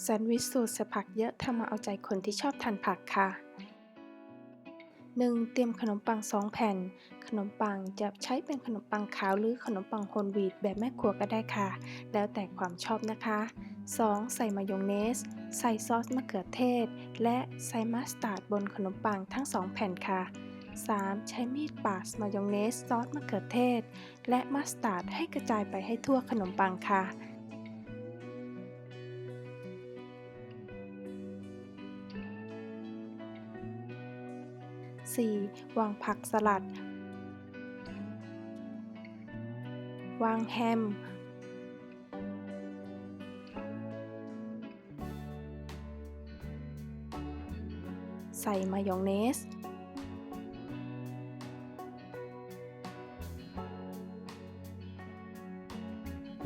แซนด์วิชสูตรใส่ผักเยอะทำมาเอาใจคนที่ชอบทานผักค่ะ 1. เตรียมขนมปัง 2 แผ่น ขนมปังจะใช้เป็นขนมปังขาวหรือขนมปังโฮลวีตแบบแม่ครัวก็ได้ค่ะ แล้วแต่ความชอบนะคะ 2. ใส่มายองเนส ใส่ซอสมะเขือเทศ และใส่มัสตาร์ดบนขนมปังทั้ง 2 แผ่นค่ะ 3. ใช้มีดปาดมายองเนสซอสมะเขือเทศ และมัสตาร์ดให้กระจายไปให้ทั่วขนมปังค่ะ 4. วางผักสลัด วางแฮม ใส่มายองเนส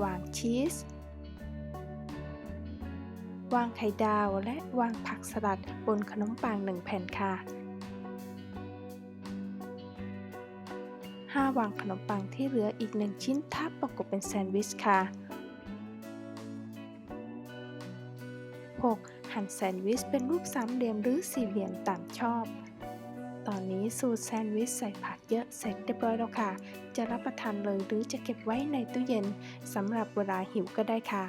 วางชีส วางไข่ดาวและวางผักสลัดบนขนมปังหนึ่งแผ่นค่ะ 5. วางขนมปังที่เหลืออีกหนึ่งชิ้นทับประกบเป็นแซนด์วิชค่ะ 6. หั่นแซนด์วิชเป็นรูปสามเหลี่ยมหรือสี่เหลี่ยมตามชอบ ตอนนี้สูตรแซนด์วิชใส่ผักเยอะเสร็จเรียบร้อยแล้วค่ะ จะรับประทานเลยหรือจะเก็บไว้ในตู้เย็นสำหรับเวลาหิวก็ได้ค่ะ